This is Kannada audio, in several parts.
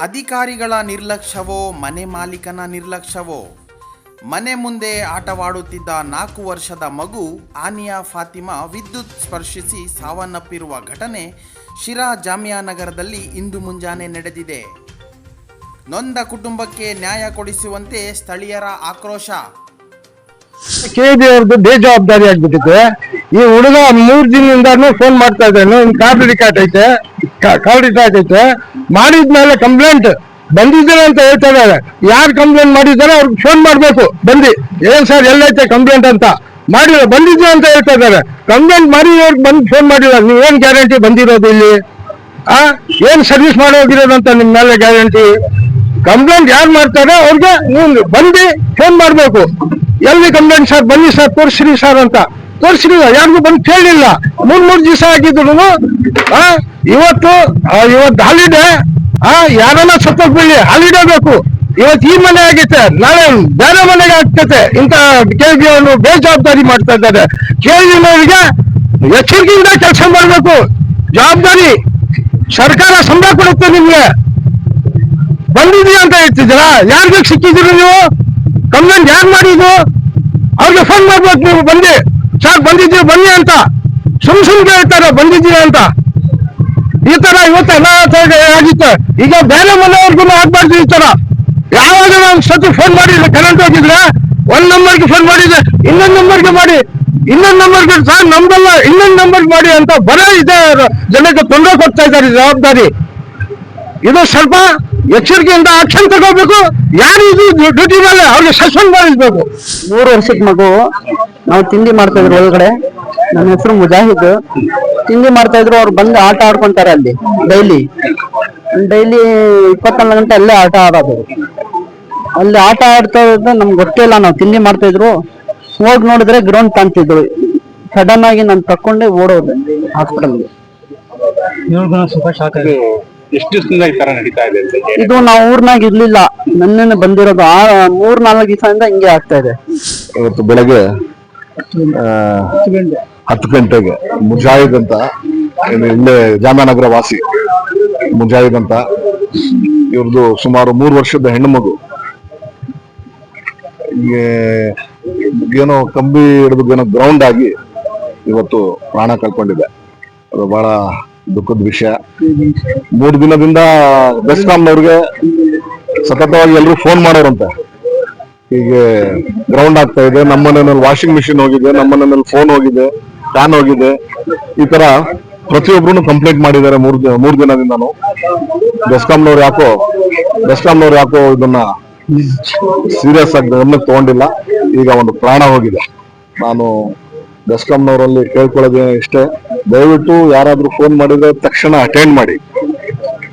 ಅಧಿಕಾರಿಗಳ ನಿರ್ಲಕ್ಷ್ಯವೋ, ಮನೆ ಮಾಲೀಕನ ನಿರ್ಲಕ್ಷ್ಯವೋ? ಮನೆ ಮುಂದೆ ಆಟವಾಡುತ್ತಿದ್ದ ನಾಲ್ಕು ವರ್ಷದ ಮಗು ಆನಿಯಾ ಫಾತಿಮಾ ವಿದ್ಯುತ್ ಸ್ಪರ್ಶಿಸಿ ಸಾವನ್ನಪ್ಪಿರುವ ಘಟನೆ ಶಿರಾ ಜಾಮಿಯಾ ನಗರದಲ್ಲಿ ಇಂದು ಮುಂಜಾನೆ ನಡೆದಿದೆ. ನೊಂದ ಕುಟುಂಬಕ್ಕೆ ನ್ಯಾಯ ಕೊಡಿಸುವಂತೆ ಸ್ಥಳೀಯರ ಆಕ್ರೋಶ. ಬೇಜವಾಬ್ದಾರಿ ಆಗ್ಬಿಟ್ಟಿದೆ. ಈ ಹುಡುಗ ಮೂರ್ ದಿನದಿಂದ ಫೋನ್ ಮಾಡ್ತಾ ಇದ್ದಾನೆ. ಕಾರ್ಡ್ ರಿಕಾರ್ಡ್ ಐತೆ. ಕಾರ್ಡ್ ರಿಕಾರ್ಡ್ ಐತೆ. ಮಾಡಿದ್ಮೇಲೆ ಕಂಪ್ಲೇಂಟ್ ಬಂದಿದ್ದೇನೆ ಅಂತ ಹೇಳ್ತಾ ಇದ್ದಾರೆ. ಯಾರು ಕಂಪ್ಲೇಂಟ್ ಮಾಡಿದ್ದಾರೆ ಅವ್ರಿಗೆ ಫೋನ್ ಮಾಡ್ಬೇಕು. ಬಂದಿ ಏನ್ ಸರ್, ಎಲ್ಲೈತೆ ಕಂಪ್ಲೇಂಟ್ ಅಂತ? ಮಾಡಿಲ್ಲ. ಬಂದಿದ್ದು ಅಂತ ಹೇಳ್ತಾ ಇದ್ದಾರೆ. ಕಂಪ್ಲೇಂಟ್ ಮಾಡಿ ಅವ್ರಿಗೆ ಬಂದು ಫೋನ್ ಮಾಡಿಲ್ಲ. ನೀವೇನ್ ಗ್ಯಾರಂಟಿ ಬಂದಿರೋದು ಇಲ್ಲಿ? ಆ? ಏನ್ ಸರ್ವಿಸ್ ಮಾಡೋಗಿರೋದು ಅಂತ ನಿಮ್ ಮೇಲೆ ಗ್ಯಾರಂಟಿ ಕಂಪ್ಲೇಂಟ್ ಯಾರು ಮಾಡ್ತಾರೆ? ಅವ್ರಿಗೆ ನೀವು ಬಂದು ಫೋನ್ ಮಾಡ್ಬೇಕು. ಎಲ್ಲಿ ಕಂಪ್ಲೇಂಟ್ ಸರ್? ಬನ್ನಿ ಸರ್, ತೋರಿಸ್ರಿ ಸರ್ ಅಂತ. ತೋರಿಸ್ರಿ ಯಾರಿಗೂ ಬಂದು ಕೇಳಿಲ್ಲ ಮೂರ್ ಮೂರ್ ದಿವಸ ಆಗಿದ್ರು ಇವತ್ತು ಇವತ್ತು ಹಾಲಿಡೇ ಆ ಯಾರನ್ನ ಸತ್ತೋಗ್ಬಿಡಿ ಹಾಲಿಡೇ ಬೇಕು. ಇವತ್ತು ಈ ಮನೆ ಆಗೈತೆ ನಾಳೆ ಬೇರೆ ಮನೆಗೆ ಆಗ್ತೈತೆ. ಇಂತ ಕೇಳಿ ಅವರು ಬೇಜವಾಬ್ದಾರಿ ಮಾಡ್ತಾ ಇದ್ದಾರೆ. ಕೇಳಿನವರಿಗೆ ಎಚ್ಚರಿಕೆಯಿಂದ ಕೆಲಸ ಮಾಡ್ಬೇಕು. ಜವಾಬ್ದಾರಿ ಸರ್ಕಾರ ಸಂಬಳ ಕೊಡುತ್ತೆ ನಿಮ್ಗೆ. ಬಂದಿದೀಯ ಅಂತ ಹೇಳ್ತಿದ್ದೀರಾ? ಯಾರಿಗೆ ಸಿಕ್ಕಿದ್ದೀರಿ ನೀವು? ಕಂಪ್ಲೇಂಟ್ ಯಾರು ಮಾಡಿದ್ದು? ಅವ್ರಿಗೆ ಫೋನ್ ಮಾಡ್ಬೇಕು ನೀವು, ಬಂದು. ಸರ್ ಬಂದಿದ್ದೀವಿ ಬನ್ನಿ ಅಂತ. ಸುಮ್ ಸುಮ್ಗೆ ಹೇಳ್ತಾರೆ ಬಂದಿದ್ದೀವಿ ಅಂತ. ಈ ತರ ಇವತ್ತು ಎಲ್ಲ ಆಗಿತ್ತು. ಈಗ ಬೇರೆ ಮನೆಯವ್ರಿಗೂ ಆಗ್ಬಾರ್ದು ಈ ತರ. ಯಾವಾಗ ನಾವು ಫೋನ್ ಮಾಡಿದ್ರೆ ಕರೆಂಟ್ ಹೋಗಿದ್ರೆ, ಒಂದ್ ನಂಬರ್ಗೆ ಫೋನ್ ಮಾಡಿದ್ರೆ, ಇನ್ನೊಂದ್ ನಂಬರ್ಗೆ ಮಾಡಿ, ಇನ್ನೊಂದ್ ನಂಬರ್ಗೆ ಸರ್ ನಮ್ದಲ್ಲ ಇನ್ನೊಂದ್ ನಂಬರ್ಗೆ ಮಾಡಿ ಅಂತ ಬರೇ ಇದೆ ಜನಕ್ಕೆ ತೊಂದರೆ ಕೊಡ್ತಾ ಇದ್ದಾರೆ ಜವಾಬ್ದಾರಿ. ಇದು ಸ್ವಲ್ಪ ಎಚ್ಚರಿಕೆಯಿಂದ ಆಕ್ಷನ್ ತಗೋಬೇಕು. ಯಾರು ಇದು ಡ್ಯೂಟಿ ಮೇಲೆ ಅವ್ರಿಗೆ ಸಸ್ಪೆಂಡ್ ಮಾಡಿಸ್ಬೇಕು. ಮೂರು ವರ್ಷಕ್ಕೆ ಮಗು ನಾವು ತಿಂಡಿ ಮಾಡ್ತಾ ಇದ್ರು ಒಳಗಡೆ. ನನ್ನ ಹೆಸರು ಮುಜಾಹಿದ್. ತಿಂಡಿ ಮಾಡ್ತಾ ಇದ್ರು ಅವ್ರು ಬಂದು ಆಟ ಆಡ್ಕೊಂತಾರೆ ಅಲ್ಲಿ ಡೈಲಿ. ಡೈಲಿ ಇಪ್ಪತ್ನಾಲ್ಕು ಗಂಟೆ ಅಲ್ಲೇ ಆಟ ಆಡೋದು. ಅಲ್ಲಿ ಆಟ ಆಡ್ತಾ ಇದ್ದ ನಮ್ಗೆ ಗೊತ್ತಿಲ್ಲ ನಾವು ತಿಂಡಿ ಮಾಡ್ತಾ ಇದ್ರು. ಹೋಗಿ ನೋಡಿದ್ರೆ ಗ್ರೌಂಡ್ ಕಾಣ್ತಿದ್ರು. ಸಡನ್ ಆಗಿ ನಾನು ತಕೊಂಡೆ ಓಡೋದು ಹಾಸ್ಪಿಟಲ್ಗೆ ಎಷ್ಟು ದಿವಸದಿಂದ ಈ ತರ ನಡೀತಾ ಇದೆ ಇದು ನಾವು ಊರ್ನಾಗ ಇರ್ಲಿಲ್ಲ. ನನ್ನೇನೆ ಬಂದಿರೋದು. ಆ ಮೂರ್ ನಾಲ್ಕು ದಿವಸದಿಂದ ಹಿಂಗೆ ಆಗ್ತಾ ಇದೆ. ಇವತ್ತು ಬೆಳಗ್ಗೆ ಹತ್ತು ಗಂಟೆಗೆ. ಮುಜಾಹಿದ್ ಅಂತ, ಇಲ್ಲಿ ಜಾಮನಗರ ವಾಸಿ. ಮುಜಾಹಿದ್ ಅಂತ. ಇವ್ರದ್ದು ಸುಮಾರು ಮೂರು ವರ್ಷದ ಹೆಣ್ಣು ಮಗು ಏನೋ ಕಂಬಿ ಹಿಡಿದು ಏನೋ ಗ್ರೌಂಡ್ ಆಗಿ ಇವತ್ತು ಪ್ರಾಣ ಕಳ್ಕೊಂಡಿದೆ. ಅದು ಬಹಳ ದುಃಖದ ವಿಷಯ. ಮೂರು ದಿನದಿಂದ ಬೆಸ್ಕಾಂನವ್ರಿಗೆ ಸತತವಾಗಿ ಎಲ್ಲರೂ ಫೋನ್ ಮಾಡೋರಂತೆ. ಹೀಗೆ ಗ್ರೌಂಡ್ ಆಗ್ತಾ ಇದೆ. ನಮ್ಮ ಮನೆಯಲ್ಲಿ ವಾಷಿಂಗ್ ಮಿಷಿನ್ ಹೋಗಿದೆ ನಮ್ಮ ಮನೆಯಲ್ಲಿ ಫೋನ್ ಹೋಗಿದೆ ಫ್ಯಾನ್ ಹೋಗಿದೆ. ಈ ತರ ಪ್ರತಿಯೊಬ್ರು ಕಂಪ್ಲೇಂಟ್ ಮಾಡಿದ್ದಾರೆ ಮೂರ್ ಮೂರ್ ದಿನದಿಂದಾನು. ಬೆಸ್ಕಾಂನವ್ರು ಯಾಕೋ ಬೆಸ್ಕಾಂನವ್ರು ಯಾಕೋ ಇದನ್ನ ಸೀರಿಯಸ್ ಆಗಿ ಗಮನ ತಗೊಂಡಿಲ್ಲ. ಈಗ ಒಂದು ಪ್ರಾಣ ಹೋಗಿದೆ. ನಾನು ಬೆಸ್ಕಾಂನವರಲ್ಲಿ ಕೇಳ್ಕೊಳ್ಳೋದೇ ಇಷ್ಟೇ. ದಯವಿಟ್ಟು ಯಾರಾದ್ರೂ ಫೋನ್ ಮಾಡಿದ್ರೆ ತಕ್ಷಣ ಅಟೆಂಡ್ ಮಾಡಿ.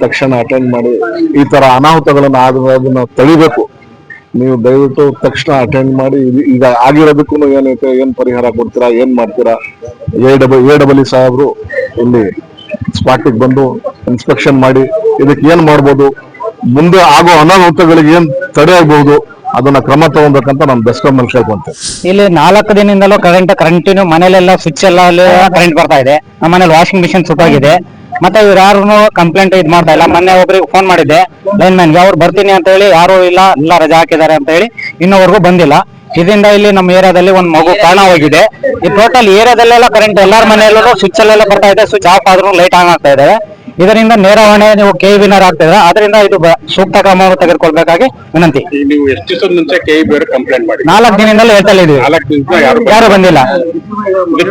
ತಕ್ಷಣ ಅಟೆಂಡ್ ಮಾಡಿ. ಈ ತರ ಅನಾಹುತಗಳನ್ನ ಆಗೋದನ್ನ ತಳಿಬೇಕು ನೀವು ದಯವಿಟ್ಟು ತಕ್ಷಣ ಅಟೆಂಡ್ ಮಾಡಿ. ಈಗ ಆಗಿರೋದಕ್ಕೂ ಏನೈತೆ ಏನ್ ಪರಿಹಾರ ಕೊಡ್ತೀರಾ? ಏನ್ ಮಾಡ್ತೀರಾ? ಎ ಡಬಲ್ ಎ ಡಬಲ್ ಸಾಹೇಬ್ರು ಇಲ್ಲಿ ಸ್ಪಾಟಿಗೆ ಬಂದು ಇನ್ಸ್ಪೆಕ್ಷನ್ ಮಾಡಿ. ಇದಕ್ಕೆ ಏನ್ ಮಾಡ್ಬೋದು? ಮುಂದೆ ಆಗೋ ಅನಾಹುತಗಳಿಗೆ ಏನ್ ತಡೆ ಆಗ್ಬಹುದು? ಅದನ್ನ ಕ್ರಮ ತಗೊಬೇಕಂತ ನಾನು ಅಲ್ಲಿ ಕೇಳ್ಕೊಂತೆ ಇಲ್ಲಿ ನಾಲ್ಕು ದಿನದಿಂದಲೂ ಕರೆಂಟ್ ಕಂಟಿನ್ಯೂ ಮನೇಲೆಲ್ಲ ಸ್ವಿಚ್ ಎಲ್ಲ ಕರೆಂಟ್ ಬರ್ತಾ ಇದೆ. ನಮ್ಮ ಮನೇಲಿ ವಾಷಿಂಗ್ ಮಿಷಿನ್ ಸುಟ್ಟೋಗಿದೆ ಮತ್ತೆ ಇವ್ರು ಯಾರು ಕಂಪ್ಲೇಂಟ್ ಇದ್ ಮಾಡ್ತಾ ಇಲ್ಲ. ಮೊನ್ನೆ ಒಬ್ರಿಗೆ ಫೋನ್ ಮಾಡಿದ್ದೆ. ಲೈನ್ ಮ್ಯಾನ್ಗೆ ಅವ್ರು ಬರ್ತೀನಿ ಅಂತ ಹೇಳಿ ಯಾರು ಇಲ್ಲ ಎಲ್ಲ ರಜಾ ಹಾಕಿದ್ದಾರೆ ಅಂತ ಹೇಳಿ ಇನ್ನೊವರೆಗೂ ಬಂದಿಲ್ಲ. ಇದರಿಂದ ಇಲ್ಲಿ ನಮ್ಮ ಏರಿಯಾದಲ್ಲಿ ಒಂದು ಮಗು ಕಾರಣವಾಗಿದೆ ಹೋಗಿದೆ. ಈ ಟೋಟಲ್ ಏರಿಯಾದಲ್ಲೆಲ್ಲ ಕರೆಂಟ್ ಎಲ್ಲಾರ ಮನೆಯಲ್ಲೂ ಸ್ವಿಚ್ ಅಲ್ಲೆಲ್ಲ ಬರ್ತಾ ಇದೆ. ಸ್ವಿಚ್ ಆಫ್ ಆದ್ರೂ ಲೈಟ್ ಆನ್ ಆಗ್ತಾ ಇದೆ. ಇದರಿಂದ ನೇರ ಹೊಣೆ ನೀವು ಕೆ ವಿನರ್ ಆಗ್ತಿದ್ರೆ ಅದರಿಂದ ಇದು ಸೂಕ್ತ ಕ್ರಮವನ್ನು ತೆಗೆದುಕೊಳ್ಬೇಕಾಗಿ ವಿನಂತಿ. ನೀವು ಎಷ್ಟು ಕಂಪ್ಲೇಂಟ್ ಮಾಡಿ ನಾಲ್ಕು ದಿನದಿಂದ ಹೇಳ್ತಾ ಇದೀವಿ ಯಾರು ಬಂದಿಲ್ಲ.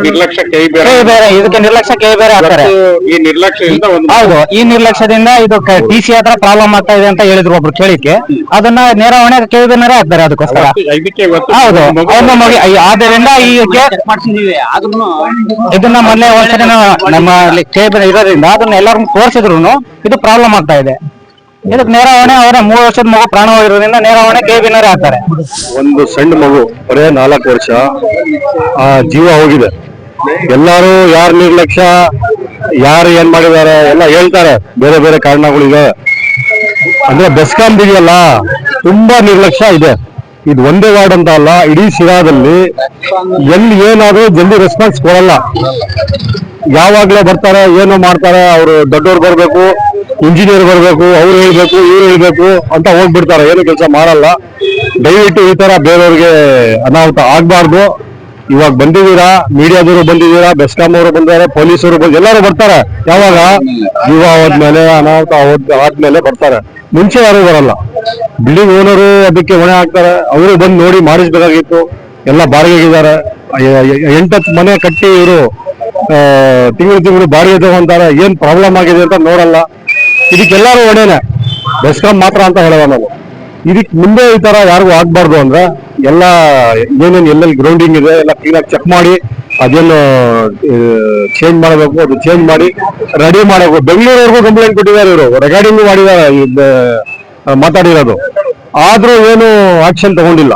ನಿರ್ಲಕ್ಷ್ಯ ಕೈ ಬೇರೆ ಕೆ ಬೇರೆ ಇದಕ್ಕೆ ನಿರ್ಲಕ್ಷ್ಯ ಕೆ ಬೇರೆ ಆಗ್ತಾರೆ. ಈ ನಿರ್ಲಕ್ಷ್ಯದಿಂದ ಒಂದು ಹೌದು ಈ ನಿರ್ಲಕ್ಷ್ಯದಿಂದ ಇದು ಟಿ ಸಿ ಹತ್ರ ಪ್ರಾಬ್ಲಮ್ ಆಗ್ತಾ ಇದೆ ಅಂತ ಹೇಳಿದ್ರು ಒಬ್ರು ಕೇಳಿಕ್ಕೆ ಅದನ್ನ ನೇರ ಹೊಣೆ ಆಗ್ತಾರೆ ಬೇರೆ ಹಾಕ್ತಾರೆ ಅದಕ್ಕೋಸ್ಕರ. ಇದಕ್ಕೆ ಇವತ್ತು ಹೌದು ಅವ್ರನ್ನ ಮಗಿ ಆದ್ದರಿಂದ ಈ ಇದನ್ನ ಮೊನ್ನೆ ಒಂದ್ಸರಿ ನಮ್ಮ ಕೆ ಇರೋದ್ರಿಂದ ಅದನ್ನ ಎಲ್ಲರೂ ತೋರಿಸಿದ್ರು ಇದು ಪ್ರಾಬ್ಲಮ್ ಆಗ್ತಾ ಇದೆ. ಇದಕ್ಕೆ ನೇರ ಹೊಣೆ ಅವರ ಮೂರು ವರ್ಷದ ಮಗು ಪ್ರಾಣ ಹೋಗಿರೋದ್ರಿಂದ ನೇರ ಹೊಣೆ ಕೆ ಬಿನರೇ ಹಾಕ್ತಾರೆ ಒಂದು ಸಣ್ಣ ಮಗು, ಬರೇ ನಾಲ್ಕು ವರ್ಷ. ಆ ಜೀವ ಹೋಗಿದೆ. ಎಲ್ಲರೂ ಯಾರ ನಿರ್ಲಕ್ಷ್ಯ, ಯಾರು ಏನ್ ಮಾಡಿದಾರೆ ಎಲ್ಲ ಹೇಳ್ತಾರೆ. ಬೇರೆ ಬೇರೆ ಕಾರಣಗಳಿವೆ ಅಂದ್ರೆ ಬೆಸ್ಕಾಮ್ ಇದೆಯಲ್ಲ ತುಂಬಾ ನಿರ್ಲಕ್ಷ್ಯ ಇದೆ. ಇದು ಒಂದೇ ವಾರ್ಡ್ ಅಂತ ಅಲ್ಲ, ಇಡೀ ಶಿರಾದಲ್ಲಿ ಎಲ್ಲಿ ಏನಾದ್ರೂ ಜಲ್ದಿ ರೆಸ್ಪಾನ್ಸ್ ಕೊಡಲ್ಲ. ಯಾವಾಗ್ಲೂ ಬರ್ತಾರೆ, ಏನೋ ಮಾಡ್ತಾರೆ, ಅವರು ದೊಡ್ಡವ್ರು ಬರ್ಬೇಕು ಇಂಜಿನಿಯರ್ ಬರ್ಬೇಕು, ಅವ್ರು ಹೇಳ್ಬೇಕು, ಇವ್ರು ಹೇಳ್ಬೇಕು ಅಂತ ಹೋಗ್ಬಿಡ್ತಾರೆ. ಏನು ಕೆಲಸ ಮಾಡಲ್ಲ. ದಯವಿಟ್ಟು ಈ ತರ ಬೇರೆಯವ್ರಿಗೆ ಅನಾಹುತ ಆಗ್ಬಾರ್ದು. ಇವಾಗ ಬಂದಿದ್ದೀರಾ, ಮೀಡಿಯಾದವರು ಬಂದಿದ್ದೀರಾ, ಬೆಸ್ಕಾಂ ಅವರು ಬಂದಿದ್ದಾರೆ, ಪೊಲೀಸರು ಎಲ್ಲರೂ ಬರ್ತಾರೆ. ಯಾವಾಗ? ಜೀವ ಹೋದ್ಮೇಲೆ ಅನಾಹುತ ಆದ್ಮೇಲೆ ಬರ್ತಾರೆ. ಮುಂಚೆ ಯಾರು ಬರಲ್ಲ. ಬಿಲ್ಡಿಂಗ್ ಓನರು ಅದಕ್ಕೆ ಹೊಣೆ ಹಾಕ್ತಾರೆ. ಅವರು ಬಂದು ನೋಡಿ ಮಾಡಿಸ್ಬೇಕಾಗಿತ್ತು. ಎಲ್ಲ ಬಾಡಿಗೆಗಿದ್ದಾರೆ ಎಂಟತ್ತು ಮನೆ ಕಟ್ಟಿ ಇವರು ತಿಂಗಳು ತಿಂಗಳು ಬಾಡಿಗೆ ತಗೊಂತಾರೆ ಏನ್ ಪ್ರಾಬ್ಲಮ್ ಆಗಿದೆ ಅಂತ ನೋಡಲ್ಲ. ಇದಕ್ಕೆಲ್ಲರೂ ಹೊಣೆನೆ ಬೆಸ್ಕಾಂ ಮಾತ್ರ ಅಂತ ಹೇಳುವ ನಾವು ಇದಕ್ ಮುಂದೆ ಈ ತರ ಯಾರಿಗೂ ಆಗ್ಬಾರ್ದು ಅಂದ್ರೆ, ಎಲ್ಲ ಏನೇನು ಎಲ್ಲೆಲ್ಲಿ ಗ್ರೌಂಡಿಂಗ್ ಇದೆ, ಎಲ್ಲ ಕ್ಲೀನಾಗಿ ಚೆಕ್ ಮಾಡಿ, ಅದೇನು ಚೇಂಜ್ ಮಾಡಬೇಕು, ಅದು ಚೇಂಜ್ ಮಾಡಿ ರೆಡಿ ಮಾಡಬೇಕು. ಬೆಂಗಳೂರವರೆಗೂ ಕಂಪ್ಲೇಂಟ್ ಕೊಟ್ಟಿದ್ದಾರೆ ಇವರು ರೆಕಾರ್ಡಿಂಗ್ ಮಾಡಿದ್ದಾರೆ ಮಾತಾಡಿರೋದು. ಆದ್ರೂ ಏನು ಆಕ್ಷನ್ ತಗೊಂಡಿಲ್ಲ.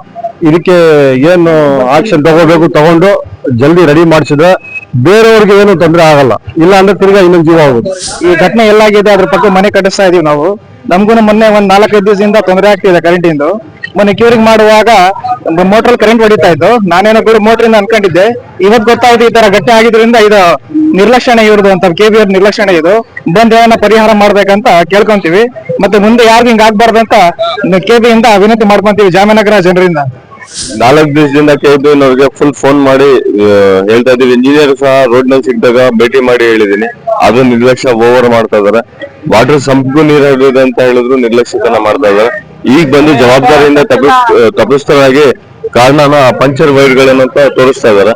ಇದಕ್ಕೆ ಏನು ಆಕ್ಷನ್ ತಗೋಬೇಕು ತಗೊಂಡು ಜಲ್ದಿ ರೆಡಿ ಮಾಡಿಸಿದ್ರೆ ಬೇರೆಯವ್ರಿಗೆ ಏನು ತೊಂದರೆ ಆಗಲ್ಲ. ಇಲ್ಲ ಅಂದ್ರೆ ತಿರ್ಗಾ ಇನ್ನೊಂದು ಜೀವ ಆಗುತ್ತೆ ಈ ಘಟನೆ ಎಲ್ಲಾಗಿದೆ ಅದ್ರ ಪಕ್ಕ ಮನೆ ಕಟ್ಟಿಸ್ತಾ ಇದೀವಿ ನಾವು. ನಮಗೂ ಮೊನ್ನೆ ಒಂದ್ ನಾಲ್ಕೈದು ದಿವಸದಿಂದ ತೊಂದರೆ ಆಗ್ತಿದೆ ಕರೆಂಟಿಂದು ಮೊನ್ನೆ ಕ್ಯೂರಿಂಗ್ ಮಾಡುವಾಗ ಮೋಟ್ರಲ್ ಕರೆಂಟ್ ಹೊಡಿತಾ ಇತ್ತು. ನಾನೇನೋ ಕೂಡ ಮೋಟ್ರಿಂದ ಅನ್ಕೊಂಡಿದ್ದೆ. ಇವತ್ತು ಗೊತ್ತಾಯ್ತು ಈ ತರ ಘಟನೆ ಆಗಿದ್ರಿಂದ ಇದು ನಿರ್ಲಕ್ಷಣೆ ಇವ್ರದ್ದು ಅಂತ ಕೆ ಬಿ ಅವ್ರ ನಿರ್ಲಕ್ಷಣೆ ಇದು. ಬಂದ್ ಏನನ್ನ ಪರಿಹಾರ ಮಾಡ್ಬೇಕಂತ ಕೇಳ್ಕೊಂತೀವಿ. ಮತ್ತೆ ಮುಂದೆ ಯಾರಿಗೂ ಹಿಂಗ್ ಆಗ್ಬಾರ್ದು ಅಂತ ಕೆ ಬಿ ಇಂದ ವಿನಂತಿ ಮಾಡ್ಕೊಂತೀವಿ ಜಾಮನಗರ ಜನರಿಂದ. ನಾಲ್ಕು ದಿವಸದಿಂದ ಅವ್ರಿಗೆ ಫುಲ್ ಫೋನ್ ಮಾಡಿ ಹೇಳ್ತಾ ಇದೀವಿ ಇಂಜಿನಿಯರ್ ಸಹ ರೋಡ್ನಲ್ಲಿ ಸಿಕ್ಕಿದಾಗ ಭೇಟಿ ಮಾಡಿ ಹೇಳಿದೀನಿ ಅದು ನಿರ್ಲಕ್ಷ್ಯ ಓವರ್ ಮಾಡ್ತಾ ಇದಾರೆ ವಾಟರ್ ಸಂಪು ನೀರಿದೆ ಅಂತ ಹೇಳಿದ್ರು, ನಿರ್ಲಕ್ಷ್ಯತನ ಮಾಡ್ತಾ ಇದಾರೆ ಈಗ ಬಂದು ಜವಾಬ್ದಾರಿಯಿಂದ ತಪ್ಪಿಸ್ ತಪ್ಪಿಸ್ತರಾಗಿ ಕಾರಣನ ಪಂಚರ್ ವೈರ್ಗಳನ್ನಂತ ತೋರಿಸ್ತಾ ಇದಾರೆ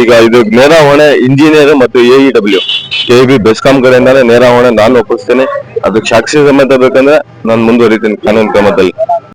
ಈಗ ಇದು ನೇರ ಹೊಣೆ ಇಂಜಿನಿಯರ್ ಮತ್ತು A E W K B BESCOM ಕಡೆಯಿಂದಾನೆ ನೇರ ಹೊಣೆ ನಾನು ಒಪ್ಪಿಸ್ತೇನೆ. ಅದಕ್ಕೆ ಸಾಕ್ಷಿ ಸಮೇತ ಬೇಕಂದ್ರೆ ನಾನು ಮುಂದುವರಿತೀನಿ, ಕಾನೂನು ಕ್ರಮದಲ್ಲಿ.